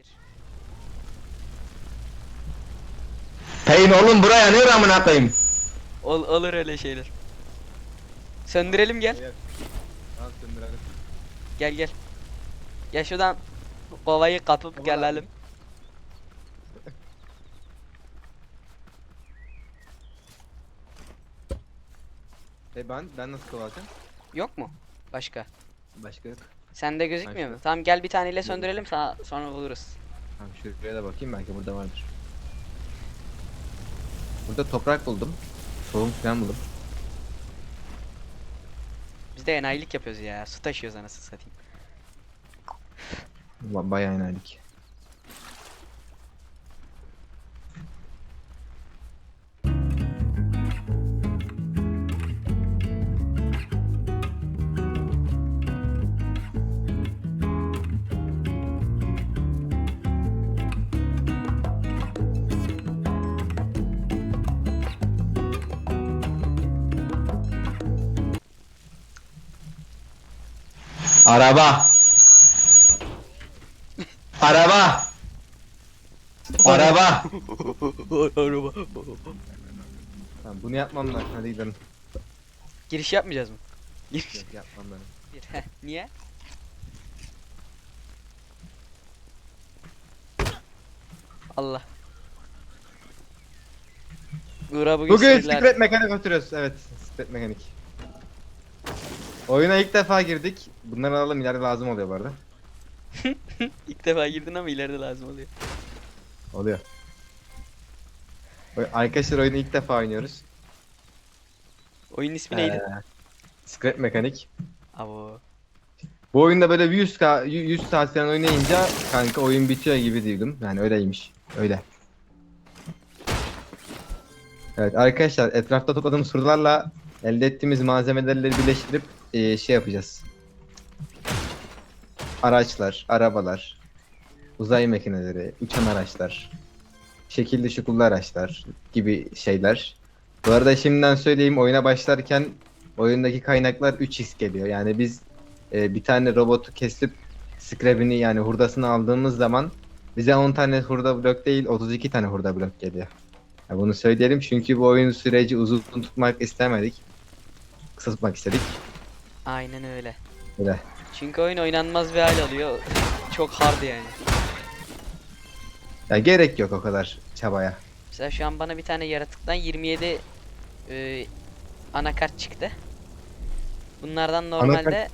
Bir. Peyin oğlum buraya ne amına koyayım? Ol, olur öyle şeyler. Söndürelim gel. Al söndürelim. Gel gel. Gel şuradan kovayı kapıp Tamam gelelim. E ben ben nasıl kovalayacağım? Yok mu? Başka. Başka yok. Sende gözükmüyor Başka. mu? Tamam gel bir taneyle söndürelim sonra, sonra buluruz. Tamam şuraya da bakayım belki burada vardır. Burada toprak buldum. Tohum falan buldum. Biz de enayilik yapıyoruz ya. Su taşıyoruz anasını satayım. Ba- Bayağı inerdik. Araba. Araba. Araba. Araba. Tamam bunu yapmam lazım. Hadi gidelim. Giriş yapmayacağız mı? Giriş. Yok yapmam. Heh, Niye? Allah. Uğur'a bugün, Bugün sinirler- Mekanik oturuyoruz. Evet, Secret Mekanik. Oyuna ilk defa girdik. Bunları alalım ileride lazım oluyor bu arada. İlk defa girdin ama ileride lazım oluyor. Oluyor. Oy- Arkadaşlar oyunu ilk defa oynuyoruz. Oyunun ismi neydi? Ee, Secret Mekanik. Abo. Bu oyunda böyle bir 100, ka- 100 saat falan oynayınca kanka oyun bitiyor gibi duydum. Yani öyleymiş. Öyle. Evet arkadaşlar etrafta topladığımız surlarla elde ettiğimiz malzemeleri birleştirip eee, şey yapacağız. Araçlar, arabalar, uzay makineleri, uçan araçlar, şekilli şukullu araçlar gibi şeyler. Bu arada şimdiden söyleyeyim oyuna başlarken oyundaki kaynaklar 3x geliyor. Yani biz e, bir tane robotu kesip scrap'ini yani hurdasını aldığımız zaman bize 10 tane hurda blok değil 32 tane hurda blok geliyor. Ya bunu söyleyelim çünkü bu oyun süreci uzun tutmak istemedik. Kısa tutmak istedik. Aynen öyle. Öyle. Çünkü oyun oynanmaz bir hal alıyor. Çok hard yani. Ya gerek yok o kadar çabaya. Mesela şu an bana bir tane yaratıktan 27 e, anakart çıktı. Bunlardan normalde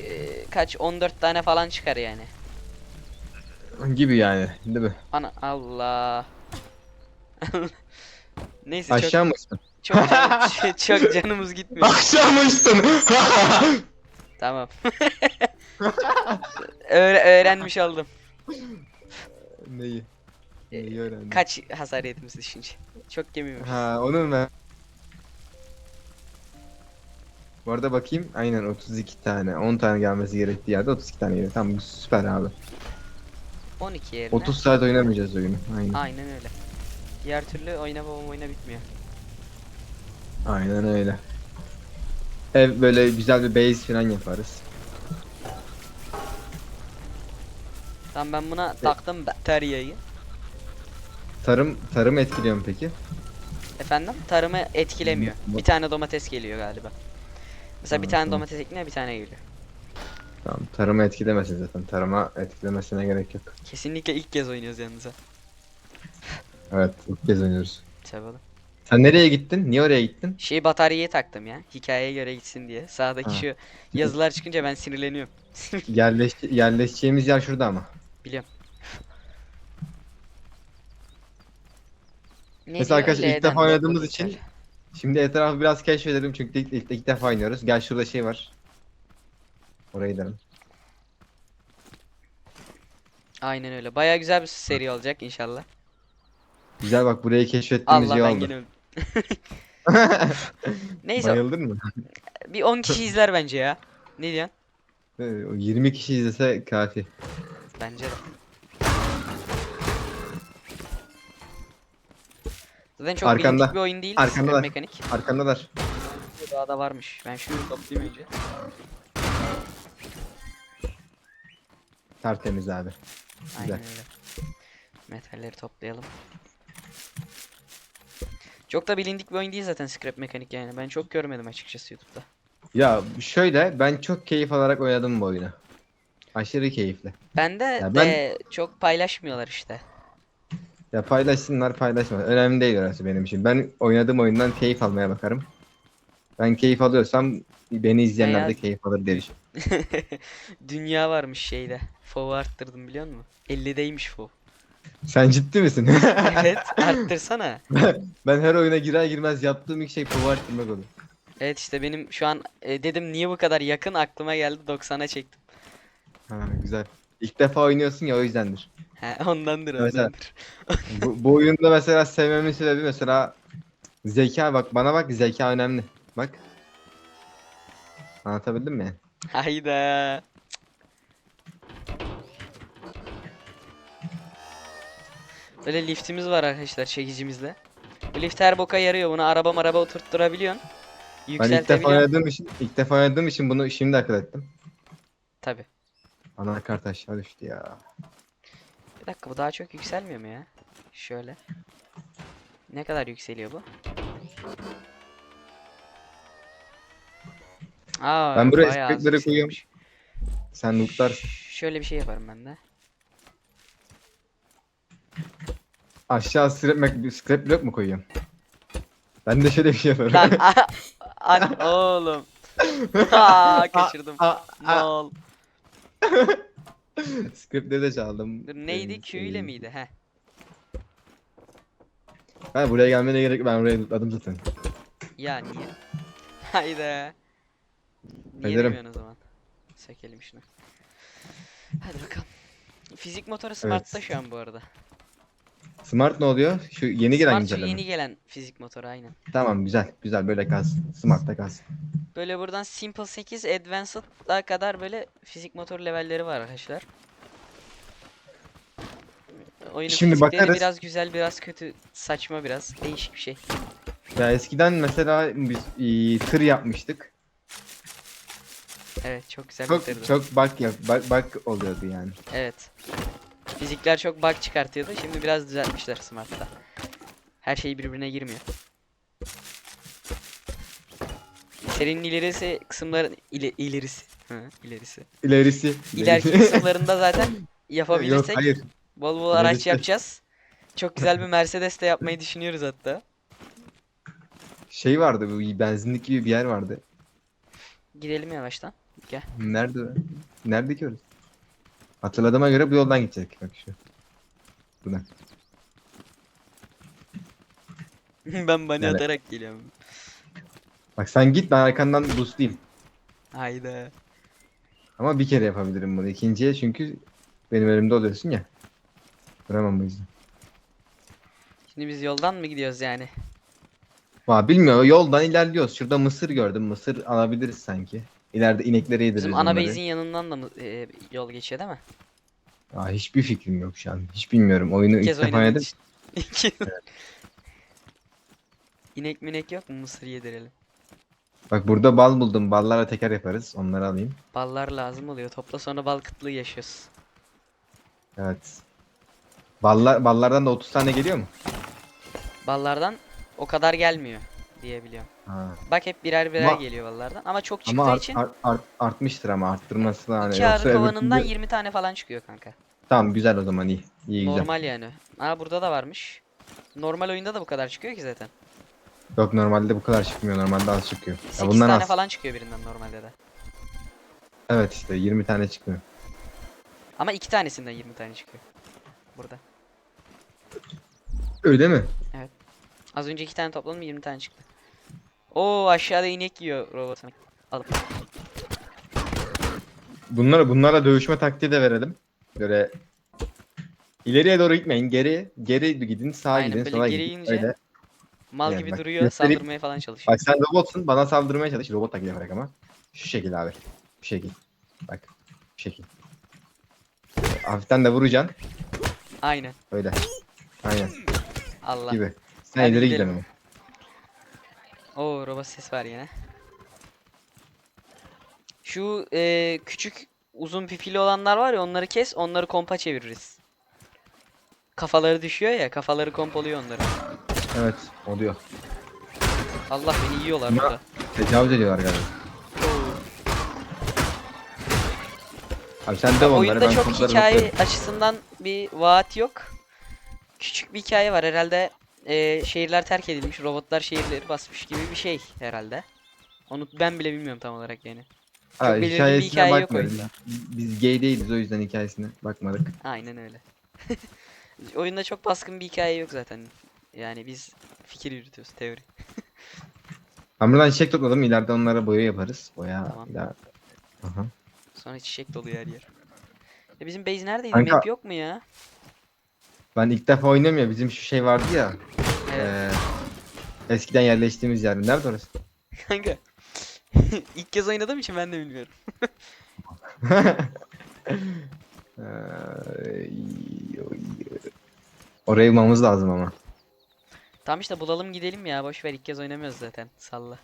e, kaç 14 tane falan çıkar yani. Gibi yani değil mi? Ana Allah. Neyse Aşağı mısın? Çok çok, canım- çok canımız gitmiyor. Akşamüstün. tamam. Öğre- öğrenmiş oldum. Neyi? Neyi öğrendin? Kaç hasar yedimiz düşünce. Çok yemiyormuş. Ha onu ben. Bu arada bakayım aynen 32 tane 10 tane gelmesi gerektiği yerde 32 tane geliyor. Tamam bu süper abi. 12 yerine. 30 saat oynamayacağız oyunu. Aynen. Aynen öyle. Diğer türlü oyna babam oyna bitmiyor. Aynen öyle. Ev böyle güzel bir base falan yaparız. Tamam ben buna taktım bataryayı. Tarım tarım etkiliyor mu peki? Efendim tarımı etkilemiyor. Bir tane domates geliyor galiba. Mesela bir tane tamam. domates ekliyor bir tane geliyor. Tamam tarımı etkilemesin zaten. Tarıma etkilemesine gerek yok. Kesinlikle ilk kez oynuyoruz yalnız ha. Evet ilk kez oynuyoruz. Sevalım. Sen nereye gittin? Niye oraya gittin? Şey bataryayı taktım ya. Hikayeye göre gitsin diye. Sağdaki Ha. şu yazılar çıkınca ben sinirleniyorum. Yerleş yerleşeceğimiz yer şurada ama. Biliyorum. Ne Mesela diyor? arkadaşlar ilk L'den defa de oynadığımız için Şimdi etrafı biraz keşfedelim çünkü ilk, ilk, ilk defa oynuyoruz. Gel şurada şey var. Oraya gidelim. Aynen öyle. Baya güzel bir seri olacak inşallah. Güzel bak burayı keşfettiğimiz Allah iyi ben oldu. yine. Neyse Bayıldın mı? bir 10 kişi izler bence ya. Ne diyorsun? Ee, o 20 kişi izlese kafi. Bence de. Zaten çok Arkanda. bilindik bir oyun değil. Arkandalar. Secret mekanik. Arkandalar. Daha da varmış. Ben şunu toplayayım önce. Tertemiz abi. Aynen öyle. Metalleri toplayalım. Çok da bilindik bir oyun değil zaten scrap mekanik yani. Ben çok görmedim açıkçası YouTube'da. Ya şöyle ben çok keyif alarak oynadım bu oyunu. Aşırı keyifli. Bende Ya ben- de çok paylaşmıyorlar işte. Ya paylaşsınlar paylaşmasınlar. Önemli değil orası benim için. Ben oynadığım oyundan keyif almaya bakarım. Ben keyif alıyorsam beni izleyenler de Ya- keyif alır diye. Dünya varmış şeyde. FOV'u arttırdım biliyor musun? 50'deymiş FOV. Sen ciddi misin? Evet arttırsana. ben her oyuna girer girmez yaptığım ilk şey power arttırmak olur. Evet işte benim şu an e, dedim niye bu kadar yakın aklıma geldi 90'a çektim. Ha, güzel. İlk defa oynuyorsun ya o yüzdendir. He, ondandır ondandır. bu, bu oyunda mesela sevmemin sebebi mesela zeka bak bana bak zeka önemli. Bak. Anlatabildim mi? Hayda. Böyle liftimiz var arkadaşlar çekicimizle. Bu lift her boka yarıyor. Bunu araba maraba oturtturabiliyorsun. Ben ilk defa oynadığım için ilk defa oynadığım için bunu şimdi akıl ettim. Tabi. Anakart aşağı düştü ya. Bir dakika bu daha çok yükselmiyor mu ya? Şöyle. Ne kadar yükseliyor bu? Aa, Ben buraya spekleri koyuyorum. Sen lootlarsın. Ş- Şöyle bir şey yaparım ben de. Aşağı scrap, scrap block mu koyuyorum? Ben de şöyle bir şey yaparım. Lan a- an oğlum. Aa, kaçırdım. Aa, aa. Mal. Script'leri de çaldım. Dur neydi? Ee, Q ile şey- miydi? He. Ha buraya gelmene gerek yok. Ben buraya lootladım zaten. Ya niye? Hayda. Niye Ederim. demiyorsun o zaman? Sökelim şunu. Hadi bakalım. Fizik motoru Smart'ta şu an bu arada. Smart ne oluyor? Şu yeni gelen Smart şu güncelleme. yeni gelen fizik motoru aynen. Tamam güzel. Güzel böyle kalsın. Smart'ta kalsın. Böyle buradan Simple 8 Advanced'a kadar böyle fizik motor levelleri var arkadaşlar. Oyunun Şimdi bakarız. biraz güzel, biraz kötü, saçma biraz. Değişik bir şey. Ya eskiden mesela biz e, tır yapmıştık. Evet, çok güzel Çok bitirdi. çok bug yap bug, bug oluyordu yani. Evet. Fizikler çok bug çıkartıyordu. Şimdi biraz düzeltmişler Smart'ta. Her şey birbirine girmiyor. Serinin ilerisi kısımların ile, ilerisi. Hı, ilerisi. İlerisi. İleriki kısımlarında zaten Yok yapabilirsek hayır. bol bol araç İlerisi. yapacağız. Çok güzel bir Mercedes de yapmayı düşünüyoruz hatta. Şey vardı bu benzinlik gibi bir yer vardı. Gidelim yavaştan. Gel. Nerede? Nerede ki orası? Hatırladığıma göre bu yoldan gidecek. Bak şu. Buradan. ben bana Yani- atarak geliyorum. Bak sen git ben arkandan boostlayayım. Hayda. Ama bir kere yapabilirim bunu. İkinciye çünkü benim elimde oluyorsun ya. Duramam bu yüzden. Şimdi biz yoldan mı gidiyoruz yani? Valla bilmiyorum yoldan ilerliyoruz. Şurada mısır gördüm. Mısır alabiliriz sanki. İleride inekleri yediririz Bizim ana onları. base'in yanından da mı e, yol geçiyor değil mi? Aa, hiçbir fikrim yok şu an. Hiç bilmiyorum. Oyunu ilk kez defa oynadım. İnek minek yok mu? Mısır yedirelim. Bak burada bal buldum. Ballarla teker yaparız. Onları alayım. Ballar lazım oluyor. Topla sonra bal kıtlığı yaşıyoruz. Evet. Ballar, ballardan da 30 tane geliyor mu? Ballardan o kadar gelmiyor diyebiliyorum. Ha. Bak hep birer birer Ama- geliyor ballardan. Ama çok çıktığı Ama art, için art- art- artmıştır ama arttırması da hani. iki arı öbür kovanından türlü- 20 tane falan çıkıyor kanka. Tamam güzel o zaman iyi. İyi güzel. Normal yani. Aa burada da varmış. Normal oyunda da bu kadar çıkıyor ki zaten. Yok normalde bu kadar çıkmıyor. Normalde az çıkıyor. 8 Ya bundan tane az. falan çıkıyor birinden normalde de. Evet işte 20 tane çıkmıyor. Ama iki tanesinden 20 tane çıkıyor. Burada. Öyle mi? Az önce iki tane topladım 20 tane çıktı. Oo aşağıda inek yiyor robotun. Alıp. Bunlara bunlarla dövüşme taktiği de verelim. Böyle ileriye doğru gitmeyin. Geri geri gidin, sağa Aynen, gidin, böyle sola geri gidin. ince Öyle. Mal Yani gibi bak, duruyor göstereyim. saldırmaya falan çalışıyor. Bak sen robotsun, bana saldırmaya çalış. Robot taklidi yaparak ama. Şu şekil abi. Bu şekil. Bak. Bu şekil. Hafiften de vuracaksın. Aynen. Öyle. Aynen. Allah. Gibi. Sen Hadi ileri gidelim. gidelim. Oo robot ses var yine. Şu e, küçük uzun pipili olanlar var ya onları kes onları kompa çeviririz. kafaları düşüyor ya kafaları kompoluyor onları. Evet oluyor. Allah beni yiyorlar Ya. burada. Tecavüz ediyorlar galiba. Abi sen de onları Oyunda ben çok hikaye bakıyorum. açısından bir vaat yok. Küçük bir hikaye var herhalde. E, şehirler terk edilmiş, robotlar şehirleri basmış gibi bir şey herhalde. Onu ben bile bilmiyorum tam olarak yani. Ha, belirli bir hikayesine hikaye yok oyunda. Biz gay değiliz o yüzden hikayesine bakmadık. Aynen öyle. Oyunda çok baskın bir hikaye yok zaten. Yani biz fikir yürütüyoruz, teori. Ben buradan çiçek topladım ileride onlara boya yaparız. Boya Tamam. ila- Aha. Sonra çiçek doluyor her yer. Ya bizim base neredeydi? Kanka- Map yok mu ya? Ben ilk defa oynuyorum ya bizim şu şey vardı ya. Evet. eee, eskiden yerleştiğimiz yer. Nerede orası? Kanka. İlk kez oynadığım için ben de bilmiyorum. Eee, Oraya bulmamız lazım ama. Tamam işte bulalım gidelim ya. Boş ver ilk kez oynamıyoruz zaten. Salla.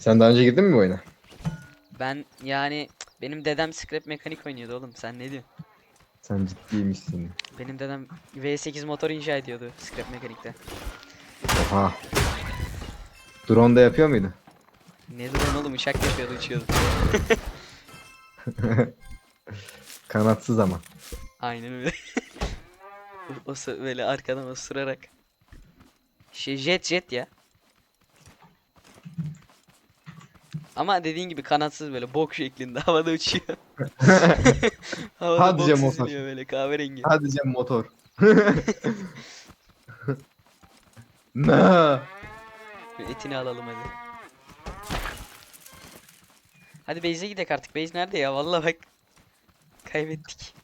Sen daha önce girdin mi bu oyuna? Ben yani benim dedem scrap mekanik oynuyordu oğlum. Sen ne diyorsun? Sen ciddiymişsin. Benim dedem V8 motor inşa ediyordu scrap mekanikte. Oha. Drone da yapıyor muydu? Ne drone oğlum uçak yapıyordu uçuyordu. Kanatsız ama. Aynen öyle. o, böyle arkadan osurarak. Şey jet jet ya. Ama dediğin gibi kanatsız böyle bok şeklinde havada uçuyor. havada Hadi bok Cem süzülüyor böyle kahverengi. Hadi Cem motor. Ne? Bir Etini alalım hadi. Hadi base'e gidelim artık. Base nerede ya? Vallahi bak. Kaybettik.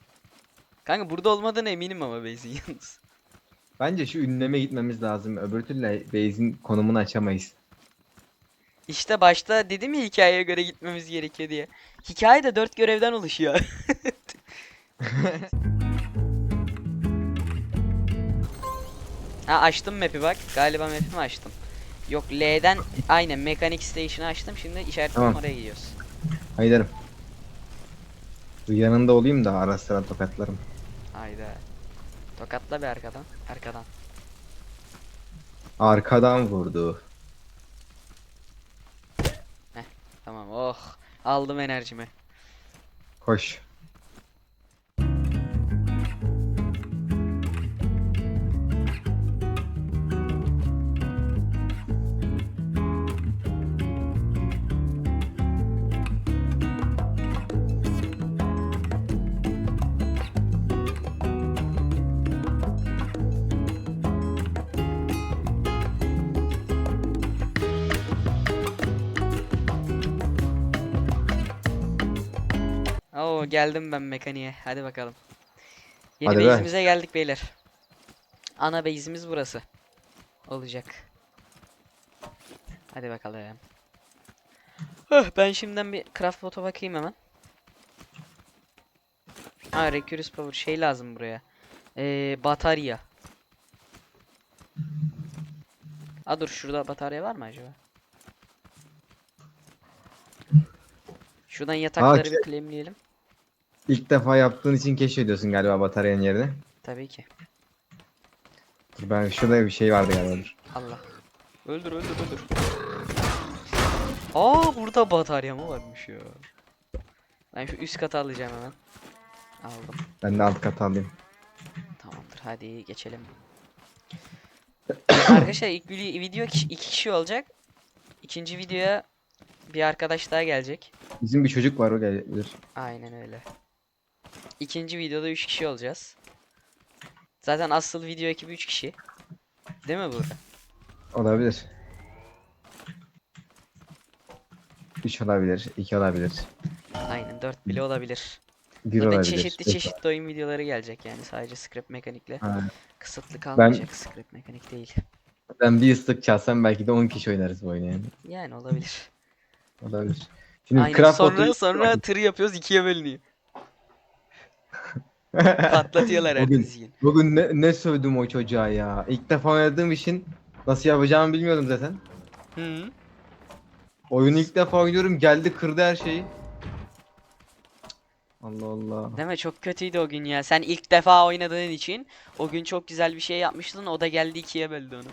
Kanka burada olmadığına eminim ama base'in yalnız. Bence şu ünleme gitmemiz lazım. Öbür türlü base'in konumunu açamayız. İşte başta dedim ya hikayeye göre gitmemiz gerekiyor diye. Hikaye de dört görevden oluşuyor. ha açtım map'i bak. Galiba map'imi açtım. Yok L'den aynen Mechanic Station'ı açtım. Şimdi işaretledim Tamam. oraya gidiyoruz. Haydarım. Bu yanında olayım da ara sıra tokatlarım. Hayda. Tokatla bir arkadan. Arkadan. Arkadan vurdu. Tamam oh. Aldım enerjimi. Koş. Oo geldim ben mekaniğe. Hadi bakalım. Yeni Hadi be. base'imize geldik beyler. Ana base'imiz burası. Olacak. Hadi bakalım. Hah, ben şimdiden bir craft bot'a bakayım hemen. Ha Recurus Power şey lazım buraya. Ee, batarya. Ha dur şurada batarya var mı acaba? Şuradan yatakları bir şey- claimleyelim. İlk defa yaptığın için keşfediyorsun galiba bataryanın yerini. Tabii ki. Dur Ben şurada bir şey vardı galiba. dur. Allah. Öldür öldür öldür. Aa burada batarya mı varmış ya? Ben şu üst kata alacağım hemen. Aldım. Ben de alt kata alayım. Tamamdır hadi geçelim. Arkadaşlar ilk vide- video iki, iki kişi olacak. İkinci videoya bir arkadaş daha gelecek. Bizim bir çocuk var o gelir. Aynen öyle. İkinci videoda 3 kişi olacağız. Zaten asıl video ekibi 3 kişi. Değil mi Buğra? Olabilir. 3 olabilir, 2 olabilir, Aynen 4 bile olabilir. 1 Zaten olabilir. çeşitli çeşitli oyun videoları gelecek yani sadece scrap mekanikle. Ha, Kısıtlı kalmayacak scrap mekanik değil. Ben bir ıslık çalsam belki de 10 kişi oynarız bu oyunu yani. Yani olabilir. Olabilir. Şimdi Aynen craft sonra botu- sonra tır yapıyoruz ikiye bölünüyor. Patlatıyorlar Bugün- ertesi gün. Bugün ne, ne sövdüm o çocuğa ya. İlk defa oynadığım için nasıl yapacağımı bilmiyordum zaten. Hı. Oyunu ilk defa oynuyorum geldi kırdı her şeyi. Allah Allah. Değil mi? Çok kötüydü o gün ya. Sen ilk defa oynadığın için o gün çok güzel bir şey yapmıştın. O da geldi ikiye böldü onu.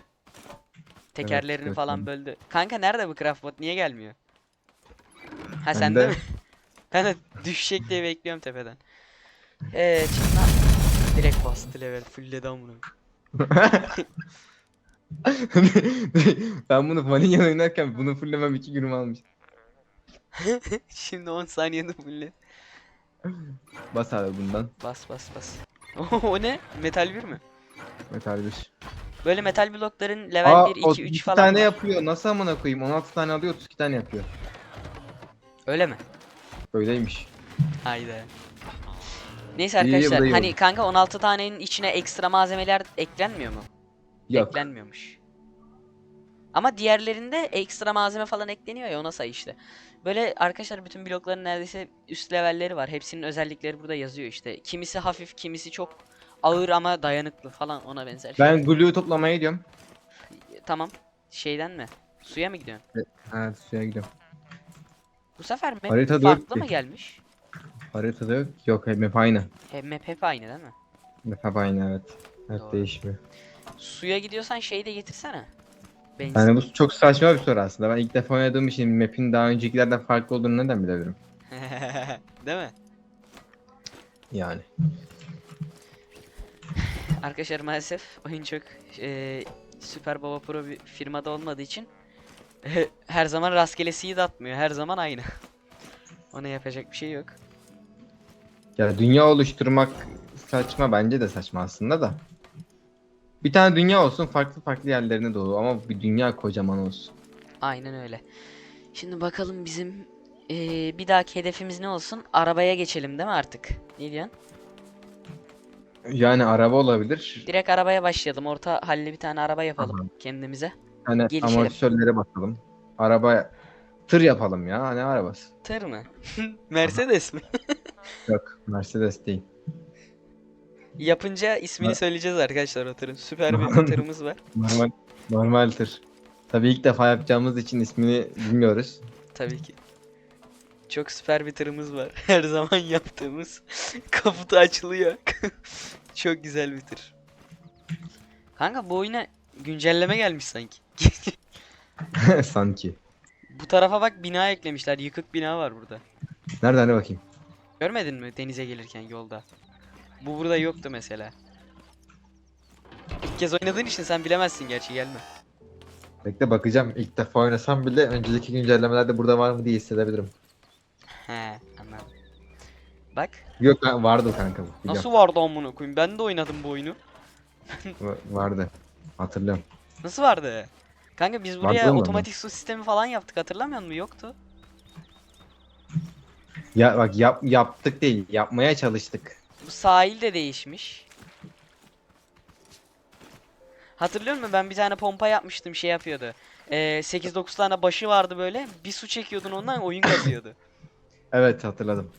Tekerlerini evet, falan böldü. Kanka nerede bu craftbot? Niye gelmiyor? Ha sen Bende. mi? ben de düşecek diye bekliyorum tepeden. Evet direkt bastı level fullledi amına. ben bunu vanilya oynarken bunu fullemem iki günüm almış. Şimdi 10 saniyede fullledi. Bas abi bundan. Bas bas bas. o ne? Metal 1 mi? Metal bir. Böyle metal blokların level 1, 2, 3 32 falan tane var. yapıyor. Nasıl amına koyayım? 16 tane alıyor 32 tane yapıyor. Öyle mi? Öyleymiş. Hayda. Neyse arkadaşlar da iyi hani kanka 16 tanenin içine ekstra malzemeler eklenmiyor mu? Yok. Eklenmiyormuş. Ama diğerlerinde ekstra malzeme falan ekleniyor ya ona say işte. Böyle arkadaşlar bütün blokların neredeyse üst levelleri var. Hepsinin özellikleri burada yazıyor işte. Kimisi hafif, kimisi çok ağır ama dayanıklı falan ona benzer. şey. Ben glue toplamaya gidiyorum. Tamam. Şeyden mi? Suya mı gidiyorsun? Evet suya gidiyorum. Bu sefer map Haritada yok farklı mı gelmiş? Haritada yok. Yok map aynı. He, map hep aynı değil mi? Map aynı evet. Doğru. değişmiyor. Suya gidiyorsan şeyi de getirsene. Benzin. Yani bu çok saçma bir soru aslında. Ben ilk defa oynadığım için map'in daha öncekilerden farklı olduğunu neden bilebilirim? Değil mi? Yani. Arkadaşlar maalesef oyun çok eee Süper Baba Pro bir firmada olmadığı için her zaman rastgele seed atmıyor. Her zaman aynı. Ona yapacak bir şey yok. Ya dünya oluşturmak saçma bence de saçma aslında da. Bir tane dünya olsun farklı farklı yerlerine dolu ama bir dünya kocaman olsun. Aynen öyle. Şimdi bakalım bizim eee, bir dahaki hedefimiz ne olsun? Arabaya geçelim değil mi artık? Ne diyorsun? Yani araba olabilir. Direkt arabaya başlayalım. Orta halli bir tane araba yapalım Aha. kendimize. Hani gelişelim. amortisörlere bakalım. Araba tır yapalım ya. Hani arabası. Tır mı? Mercedes mi? Yok Mercedes değil. Yapınca ismini söyleyeceğiz arkadaşlar o tırın. Süper bir tırımız var. Normal normal tır. Tabii ilk defa yapacağımız için ismini bilmiyoruz. Tabii ki. Çok süper bir tırımız var. Her zaman yaptığımız. Kaputu açılıyor. Çok güzel bir tır. Kanka bu oyuna güncelleme gelmiş sanki. Sanki. bu tarafa bak bina eklemişler. Yıkık bina var burada. Nereden ne bakayım? Görmedin mi denize gelirken yolda? Bu burada yoktu mesela. İlk kez oynadığın için sen bilemezsin gerçi gelme. Bekle bakacağım. İlk defa oynasam bile önceki güncellemelerde burada var mı diye hissedebilirim. He anladım. Bak Yok vardı kanka. Biliyorum. nasıl vardı amına koyayım ben de oynadım bu oyunu. Va- Vardı. Hatırlıyorum. Nasıl vardı? Kanka biz Vardı buraya mı? otomatik su sistemi falan yaptık hatırlamıyor musun? Yoktu. Ya bak yap, yaptık değil. Yapmaya çalıştık. Bu sahil de değişmiş. Hatırlıyor musun? Ben bir tane pompa yapmıştım şey yapıyordu. Ee, 8-9 tane başı vardı böyle. Bir su çekiyordun ondan oyun kazıyordu. Evet hatırladım.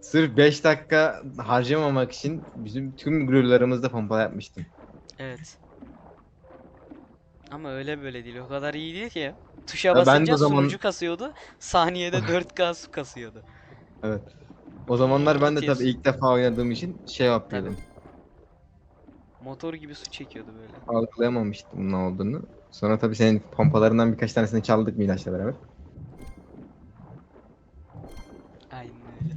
Sırf 5 dakika harcamamak için bizim tüm gururlarımızda pompa yapmıştım. Evet. Ama öyle böyle değil. O kadar iyi değil ki. Tuşa ben de basınca zaman- sunucu kasıyordu. Saniyede 4K su kasıyordu. Evet. O zamanlar ben de tabii ilk defa oynadığım için şey yapıyordum. Motor gibi su çekiyordu böyle. Algılayamamıştım ne olduğunu. Sonra tabii senin pompalarından birkaç tanesini çaldık Miraç'la beraber. Aynen öyle.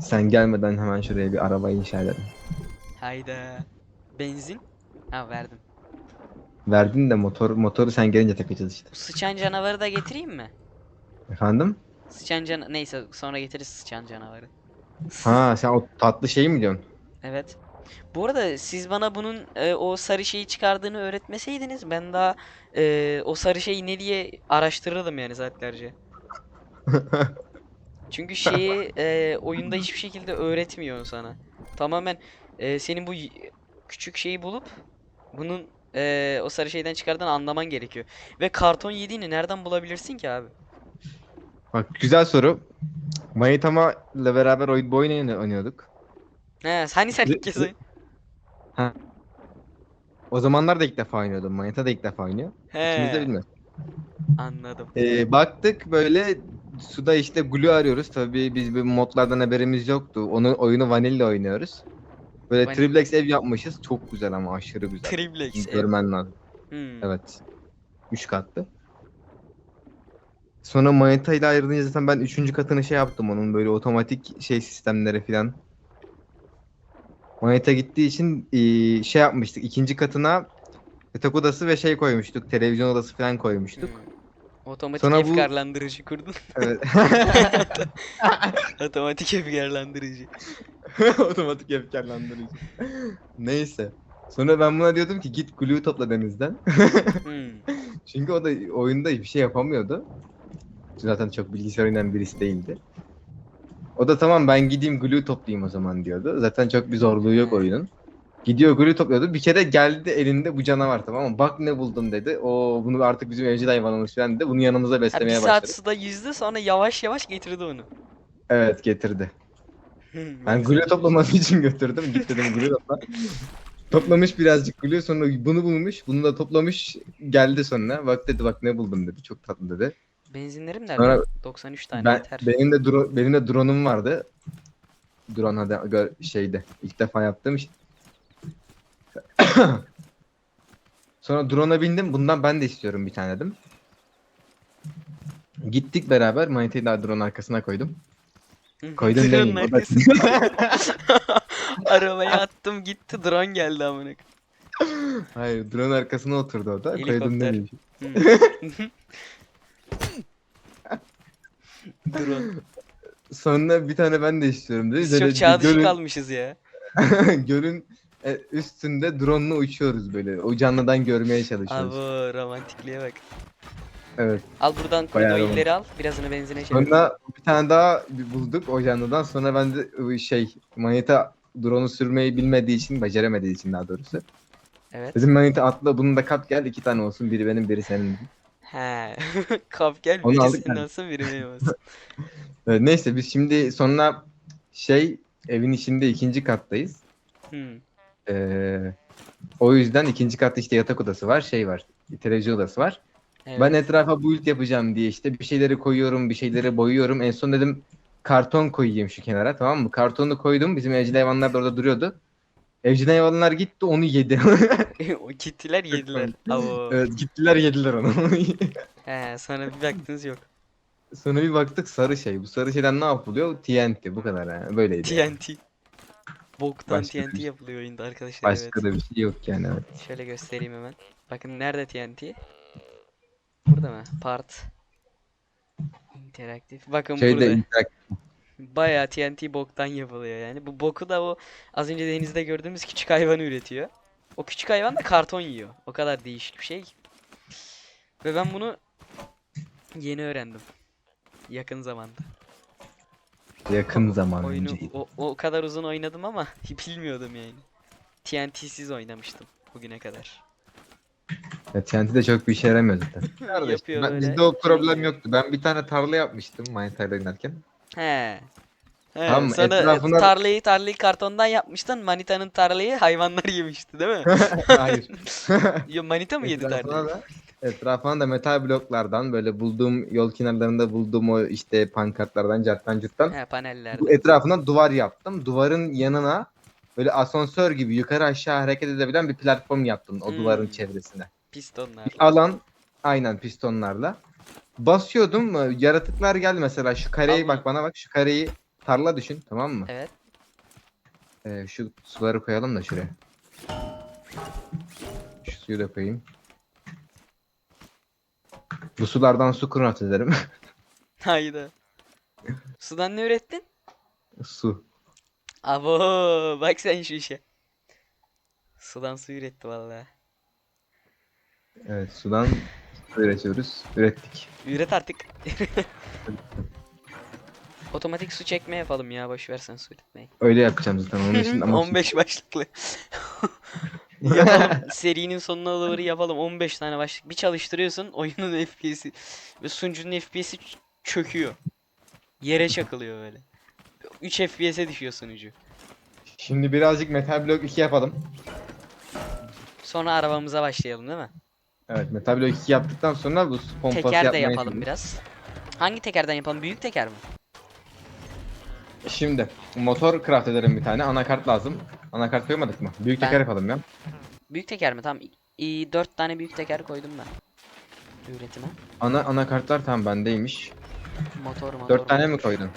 Sen gelmeden hemen şuraya bir araba inşa edelim. Hayda. Benzin? Ha verdim. Verdin de motor motoru sen gelince takacağız işte. Sıçan canavarı da getireyim mi? Efendim? Sıçan cana... Neyse sonra getiririz sıçan canavarı. Ha sen o tatlı şeyi mi diyorsun? Evet. Bu arada siz bana bunun e, o sarı şeyi çıkardığını öğretmeseydiniz ben daha e, o sarı şey ne diye araştırırdım yani saatlerce. Çünkü şeyi e, oyunda hiçbir şekilde öğretmiyor sana. Tamamen e, senin bu küçük şeyi bulup bunun e, o sarı şeyden çıkardığını anlaman gerekiyor. Ve karton yediğini nereden bulabilirsin ki abi? Bak güzel soru. Mayitama ile beraber oyun, bu oyunu oynuyorduk. He, hani sen ilk kez Ve- O zamanlar da ilk defa oynuyordum. Manita da ilk defa oynuyor. İkimiz de He. bilmiyoruz. Anladım. Ee, baktık böyle suda işte glue arıyoruz. Tabii biz bu modlardan haberimiz yoktu. Onu oyunu vanilla oynuyoruz. Böyle Vanilla. triplex ev yapmışız. Çok güzel ama aşırı güzel. Triplex. ev. Görmen lazım. Hmm. Evet. 3 katlı. Sonra manita ile ayrılınca zaten ben 3. katını şey yaptım onun böyle otomatik şey sistemleri filan. Manita gittiği için eee, şey yapmıştık. ikinci katına yatak odası ve şey koymuştuk. Televizyon odası falan koymuştuk. Hmm. Otomatik Sonra bu- efkarlandırıcı kurdun. Evet. Otomatik efkarlandırıcı. otomatik efkarlandırıcı. Neyse. Sonra ben buna diyordum ki git glue topla denizden. Hmm. Çünkü o da oyunda hiçbir şey yapamıyordu. Zaten çok bilgisayar oynayan birisi değildi. O da tamam ben gideyim glue toplayayım o zaman diyordu. Zaten çok bir zorluğu yok oyunun. Gidiyor glue topluyordu. Bir kere geldi elinde bu canavar tamam mı? Bak ne buldum dedi. O bunu artık bizim evcil hayvanımız falan dedi. Bunu yanımıza Ha, bir beslemeye saat başladık. suda yüzdü sonra yavaş yavaş getirdi onu. Evet getirdi. Ben glue toplaması için götürdüm. Git dedim glue topla. Toplamış birazcık glue sonra bunu bulmuş. Bunu da toplamış geldi sonra. Bak dedi bak ne buldum dedi. Çok tatlı dedi. Benzinlerim nerede? Sonra 93 tane Ben yeter. benim de dro- benim de drone'um vardı. Drone hadi şeyde ilk defa yaptığım iş. Sonra drone'a bindim. Bundan ben de istiyorum bir tane dedim. Gittik beraber. Manitayı da drone arkasına koydum. O da- arkasına. Arabaya attım gitti drone geldi amına. Hayır drone arkasına oturdu o da. Koydum Helikopter. Hmm. drone. Sonra bir tane ben de istiyorum dedi. Biz Böyle çok çağ dışı gölün- kalmışız ya. Gölün e, üstünde drone'la uçuyoruz böyle. O canlıdan görmeye çalışıyoruz. Abo romantikliğe bak. Evet. Al buradan Bayağı koyduğu al. Birazını benzine çevir. Sonra bir tane daha bulduk o canlıdan. Sonra ben de ıı, şey manita drone'u sürmeyi bilmediği için, beceremediği için daha doğrusu. Evet. Bizim manita atla bunu da kat gel iki tane olsun. Biri benim biri senin. He. Kap gel Onu aldık birisinin yani. olsun biri benim olsun. Evet, neyse biz şimdi sonra şey evin içinde ikinci kattayız. Hmm. Ee, o yüzden ikinci katta işte yatak odası var, şey var. Televizyon odası var. Evet. Ben etrafa build yapacağım diye işte bir şeyleri koyuyorum, bir şeyleri boyuyorum. En son dedim karton koyayım şu kenara tamam mı? Kartonu koydum. Bizim evcil hayvanlar da orada duruyordu. Evcil hayvanlar gitti onu yedi. o gittiler yediler. Evet gittiler yediler onu. He sonra bir baktınız yok. Sonra bir baktık sarı şey. Bu sarı şeyden ne yapılıyor? TNT bu kadar yani. Böyleydi. TNT. Boktan Başka TNT şey. yapılıyor oyunda arkadaşlar Başka evet. da bir şey yok yani. Evet. Şöyle göstereyim hemen. Bakın nerede TNT? Burada mı? Part. İnteraktif. Bakın Şeyde burada. interak- Bayağı TNT boktan yapılıyor yani. Bu boku da o az önce denizde gördüğümüz küçük hayvanı üretiyor. O küçük hayvan da karton yiyor. O kadar değişik bir şey. Ve ben bunu yeni öğrendim. Yakın zamanda. yakın zaman Oyunu önce. o, o kadar uzun oynadım ama bilmiyordum yani. TNT'siz oynamıştım bugüne kadar. Ya, TNT de çok bir işe yaramıyor zaten. Yapıyor Ben, böyle. bizde o problem yoktu. Ben bir tane tarla yapmıştım Manita'yla oynarken. He. He, Tamam, sonra etrafına- tarlayı tarlayı kartondan yapmıştın. Manita'nın tarlayı hayvanlar yemişti değil mi? Hayır. Yo, Manita mı yedi Etrafına tarlayı? da, etrafına da metal bloklardan böyle bulduğum yol kenarlarında bulduğum o işte pankartlardan, carttan cırttan He paneller. bu etrafına duvar yaptım. Duvarın yanına böyle asansör gibi yukarı aşağı hareket edebilen bir platform yaptım o Hmm. duvarın çevresine. Pistonlar. Alan aynen pistonlarla. Basıyordum e, yaratıklar geldi mesela şu kareyi Allah. bak bana bak şu kareyi tarla düşün tamam mı? Evet. Ee, şu suları koyalım da şuraya. Şu suyu da koyayım. Bu sulardan su kurnat ederim. Hayda. Sudan ne ürettin? su. Abo bak sen şu işe. Sudan su üretti vallahi. Evet sudan su üretiyoruz. Ürettik. Üret artık. Otomatik su çekme yapalım ya boş versen su üretmeyi. Öyle yapacağım zaten onun için ama 15 başlıklı. yapalım. Serinin sonuna doğru yapalım. 15 tane başlık. Bir çalıştırıyorsun oyunun FPS'i ve sunucunun FPS'i çöküyor. Yere çakılıyor böyle. 3 FPS'e düşüyor sunucu. Şimdi birazcık metal blok 2 yapalım. Sonra arabamıza başlayalım değil mi? Evet Metal Block 2 yaptıktan sonra bu pompası Teker de yapmaya yapalım çalışıyoruz. biraz. Hangi tekerden yapalım? Büyük teker mi? Şimdi motor craft edelim bir tane. Anakart lazım. Anakart koymadık mı? Büyük Ben- teker yapalım ya. Büyük teker mi? Tamam. İyi, 4 tane büyük teker koydum ben. Üretime. Ana anakartlar tam bendeymiş. Motor motor. 4 tane mi koydun?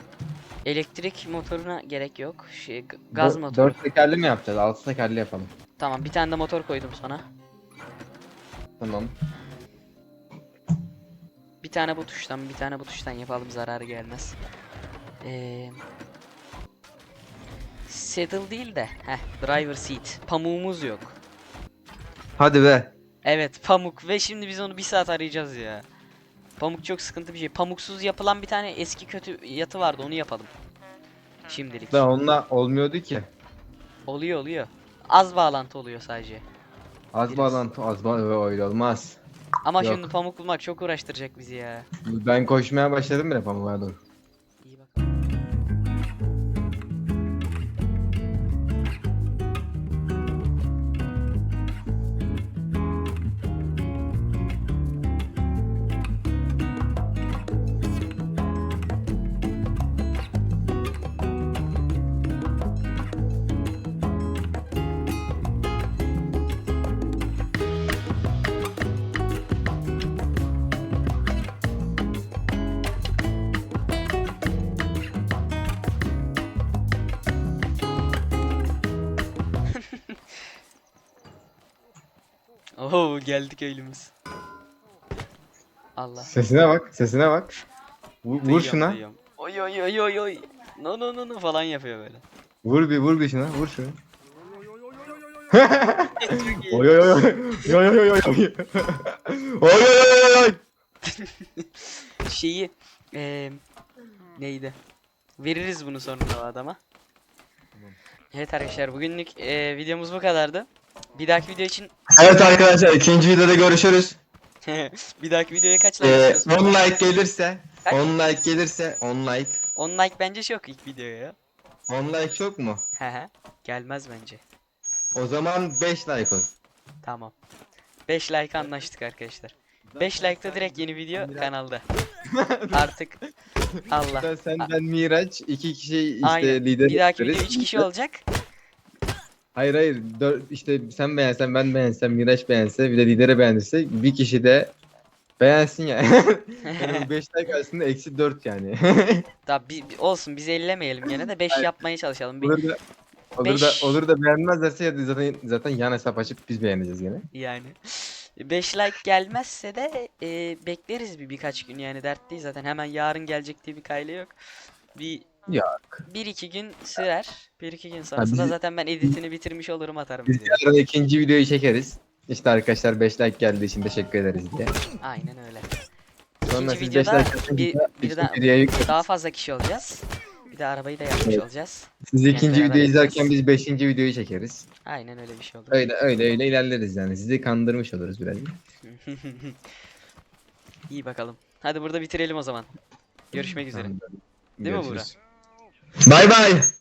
Elektrik motoruna gerek yok. Şey, g- gaz motoru. 4 tekerli mi yapacağız? 6 tekerli yapalım. Tamam bir tane de motor koydum sana. Tamam. Bir tane bu tuştan bir tane bu tuştan yapalım zararı gelmez. Ee, saddle değil de heh, driver seat. Pamuğumuz yok. Hadi be. Evet pamuk ve şimdi biz onu bir saat arayacağız ya. Pamuk çok sıkıntı bir şey. Pamuksuz yapılan bir tane eski kötü yatı vardı onu yapalım. Şimdilik. Da onunla olmuyordu ki. Oluyor oluyor. Az bağlantı oluyor sadece. Az Biraz. bağlantı, az bağlantı öyle olmaz. Ama Yok. şimdi pamuk bulmak çok uğraştıracak bizi ya. Ben koşmaya başladım bile pamuğa doğru. Geldik köylümüz. Allah. Sesine bak, sesine bak. Vur, vur Duyuyorum, şuna. duyuyorum. Oy oy oy oy oy. No no no no falan yapıyor böyle. Vur bir, vur bir şuna, vur şunu. Çok iyi. Oy oy oy oy. Oy oy oy oy. Oy oy oy oy oy. Şeyi eee neydi? Veririz bunu sonra o adama. Evet arkadaşlar bugünlük eee, videomuz bu kadardı. Bir dahaki video için Evet arkadaşlar ikinci videoda görüşürüz. bir dahaki videoya kaç like Ee, istiyorsun? 10 like gelirse, Kaç? 10 like gelirse 10 like. 10 like bence çok ilk videoya ya. 10 like çok mu? Hehe. Gelmez bence. O zaman 5 like olsun. Tamam. 5 like anlaştık arkadaşlar. 5 like'ta direkt yeni video kanalda. Artık Allah. Sen, ben Miraç, iki kişi işte Aynen. lider Bir dahaki video 3 kişi olacak. Hayır hayır. Dört, işte sen beğensen ben beğensem Miraç beğense bir de lidere beğenirse bir kişi de beğensin ya. yani 5 like aslında eksi 4 yani. Daha bir, bir- olsun bizi ellemeyelim gene de 5 yapmaya çalışalım. Bir, olur da olur Beş- da olur da beğenmezlerse ya da zaten zaten yan hesap açıp biz beğeneceğiz gene. yani 5 like gelmezse de e, bekleriz bir birkaç gün yani dert değil zaten hemen yarın gelecek diye bir kaylı yok. Bir Yok. bir iki gün sürer. Bir iki gün sonrasında bizi- zaten ben editini bitirmiş olurum atarım Biz videoyu. yarın ikinci videoyu çekeriz. İşte arkadaşlar 5 like geldiği için teşekkür ederiz diye. Aynen öyle. Sonra İkinci siz 5 videoda like atınca bir- ikinci birden- videoya yükleriz. Daha fazla kişi olacağız. Bir de arabayı da yapmış Evet. olacağız. Siz ikinci beraber videoyu izlerken biz 5. videoyu çekeriz. Aynen öyle bir şey olur. Öyle öyle öyle ilerleriz yani. Sizi kandırmış oluruz biraz. İyi bakalım. Hadi burada bitirelim o zaman. Görüşmek üzere. Değil mi Buğra? görüşürüz. Bye bye.